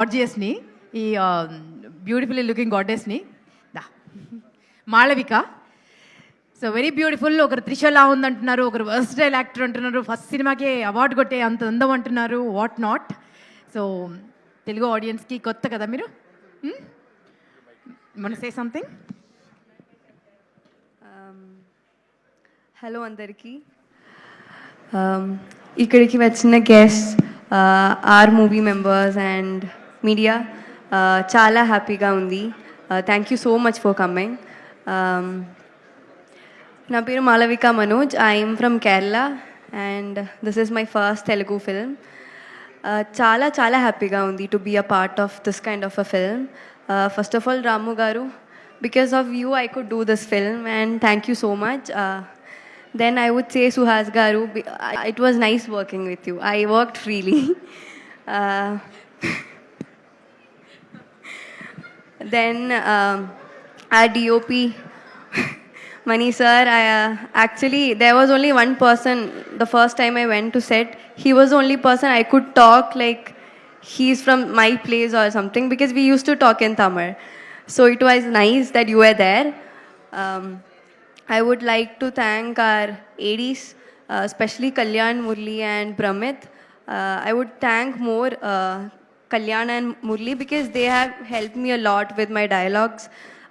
గాడ్జియస్ని ఈ beautifully looking గాడెస్ని దా. మాళవిక. సో వెరీ బ్యూటిఫుల్ ఒకరు త్రిషలా ఉందంటున్నారు ఒకరు వర్స్టైల్ యాక్టర్ అంటున్నారు ఫస్ట్ సినిమాకే అవార్డు కొట్టే అంత అందం అంటున్నారు వాట్ నాట్ సో తెలుగు ఆడియన్స్కి కొత్త కదా మీరు? మన సే సంథింగ్ హలో అందరికీ. Um, ఇక్కడికి వచ్చిన guest or movie members and media చాలా హ్యాపీగా ఉంది. Thank you so much for coming నా పేరు Malavika Manoj. I'm from Kerala and this is my first Telugu film చాలా చాలా హ్యాపీగా ఉంది to be a part of this kind of a film first of all Ramu garu because of you I could do this film and thank you so much then I would say Suhas garu it was nice working with you I work freely then um, our DOP, Mani sir, I, uh, actually there was only one person the first time I went to set. He was the only person I could talk like he's from my place or something because we used to talk in Tamil. So it was nice that you were there. Um, I would like to thank our ADs, uh, especially Kalyan, Murli, and Pramit. Uh, I would thank more uh, Kalyan and Murli because they have helped me a lot with my dialogues.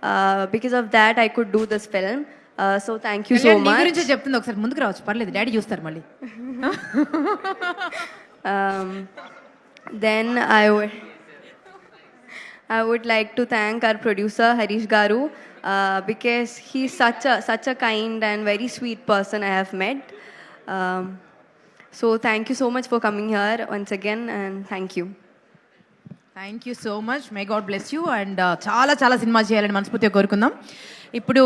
Uh, because of that, I could do this film. Uh, so thank you so నీ much. గురించే చెప్తుంది ఒకసారి ముందుకు రావచ్చు పర్లేదు daddy చూస్తారు మళ్ళీ Um, then I would I would like to thank our producer Harish Garu uh, because he's such a such a kind and very sweet person I have met. Um, so thank you so much for coming here once again and thank you. Thank you so much may God bless you and చాలా చాలా cinema చేయాలని మనస్ఫూర్తిగా కోరుకుందాం. ఇప్పుడు